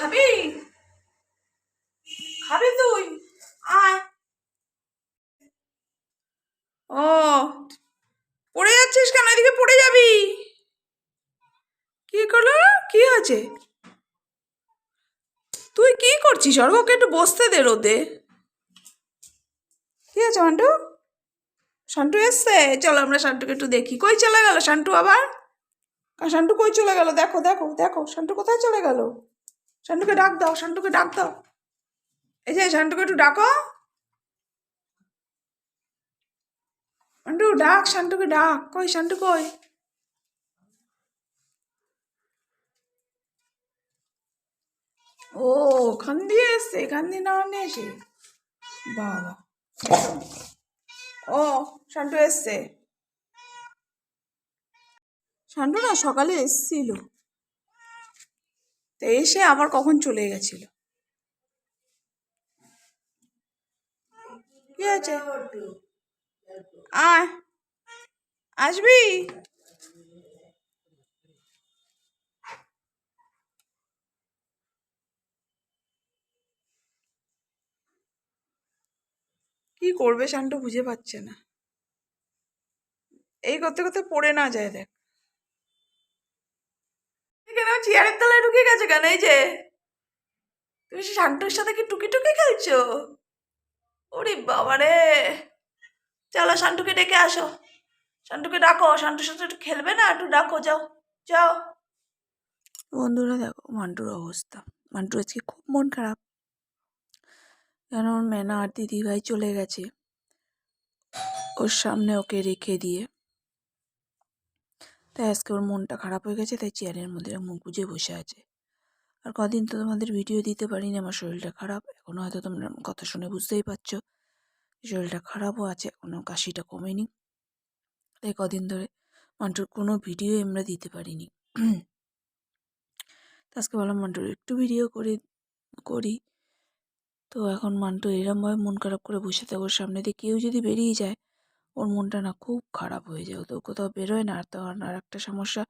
খাবি? খাবি তুই? আয়। ও, পড়ে যাচ্ছিস কেন? এদিকে পড়ে যাবি। কি করল? কি আছে তুই কি করছিস? অর্ঘকে একটু বসতে দে রোদে। কি আছে শান্টু? শান্টু এসছে? চলো আমরা শান্টুকে একটু দেখি। কই চলে গেল শান্টু আবার? শান্টু কই চলে গেল? দেখো দেখো দেখো, শান্টু কোথায় চলে গেল? শান্টুকে ডাক দাও শান্টুকে ডাক দাও। এই যে শান্টুকে একটু ডাকো। ডাক শান্টুকে ডাক। কই, শান্টু কই? ও, ওখান দিয়ে এসছে, এখান দিয়ে না, এসে। বাবা। ও, শান্টু এসছে। শান্টু না সকালে এসছিল। তো এসে আবার কখন চলে গেছিল? কি আছে আসবি? কি করবে শান্টু বুঝে পাচ্ছে না। এই করতে করতে পড়ে না যায় দেখ। চেয়ারের তলায় ঢুকে গেছে কেন? এই যে, তুমি সে শান্তুর সাথে কি টুকি টুকি খেলছো? ওরে বাবা রে চলো শান্টুকে ডেকে আসো। শান্টুকে ডাকো, শান্তুর সাথে একটু খেলবে না? একটু ডাকো, যাও যাও। বন্ধুরা, দেখো মান্টুর অবস্থা। মান্টুর আজকে খুব মন খারাপ। কেন মেনা আর দিদিভাই চলে গেছে। ওর সামনে ওকে রেখে দিয়ে। তাই আজকে ওর মনটা খারাপ হয়ে গেছে, তাই চেয়ারের মধ্যে মুখ বুঝে বসে আছে। আর কদিন তো তোমাদের ভিডিও দিতে পারিনি, আমার শরীরটা খারাপ। এখনও হয়তো তোমরা কথা শুনে বুঝতেই পারছ শরীরটা খারাপও আছে এখনও কাশিটা কমেনি। তাই কদিন ধরে মান্টুর কোনো ভিডিও আমরা দিতে পারিনি। আজকে বললাম মান্টুর একটু ভিডিও করে, করি। তো এখন মান্টু এরমভাবে মন খারাপ করে বসে থাকে, ওর সামনে দিয়ে কেউ যদি বেরিয়ে যায় ওর মনটা না খুব খারাপ হয়ে যায়। তো কোথাও বেরোয় না, আর তখন আর একটা সমস্যা,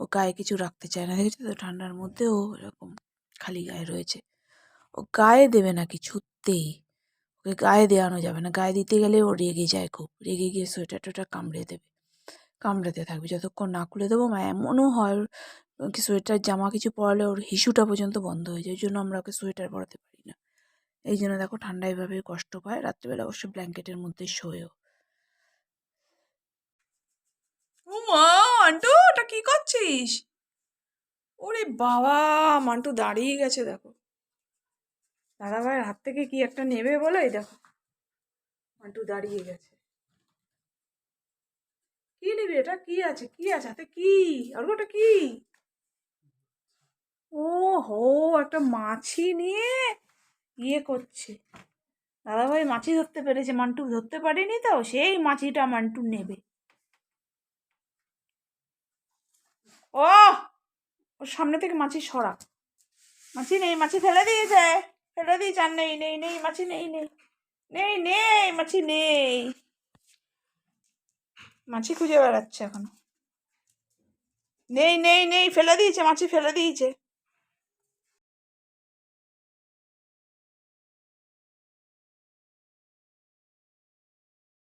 ও গায়ে কিছু রাখতে চায় না, দেখেছি তো? ঠান্ডার মধ্যেও এরকম খালি গায়ে রয়েছে। ও গায়ে দেবে না কিছুতেই। ওকে গায়ে দেওয়ানো যাবে না। গায়ে দিতে গেলে ও রেগে যায় খুব। রেগে গিয়ে সোয়েটার টোয়েটার কামড়ে দেবে। কামড়াতে থাকবে। যতক্ষণ না খুলে দেবো, মা, এমনও হয় কি সোয়েটার, জামা কিছু পরালে ওর হিসুটা পর্যন্ত বন্ধ হয়ে যায়। ওই জন্য আমরা ওকে সোয়েটার পরাতে পারি না। এই জন্য দেখো ঠান্ডা এভাবে কষ্ট পায়। রাত্রিবেলা অবশ্য ব্ল্যাঙ্কেটের মধ্যে শোয়েও। ও মা মান্টু ওটা কি করছিস? ওরে বাবা, মান্টু দাঁড়িয়ে গেছে, দেখো। দাদা ভাইয়ের হাত থেকে কি একটা নেবে বলে দেখো। মান্টু দাঁড়িয়ে গেছে। কি নেবে এটা? কি আছে? কি আছে? হাতে কি? আর ওটা কি? ও হো একটা মাছি নিয়ে ইয়ে করছে। দাদাভাই মাছি ধরতে পেরেছে, মান্টু ধরতে পারেনি তো? সেই মাছিটা মান্টু নেবে। ও ওর সামনে থেকে মাছি সরা। মাছি নেই, মাছি ফেলে দিয়েছে। ফেলে দিয়েছে, আর নেই নেই নেই, মাছি নেই নেই। নেই নেই, মাছি নেই। মাছি খুঁজে বেড়াচ্ছে এখন। নেই নেই নেই, ফেলে দিয়েছে, মাছি ফেলে দিয়েছে।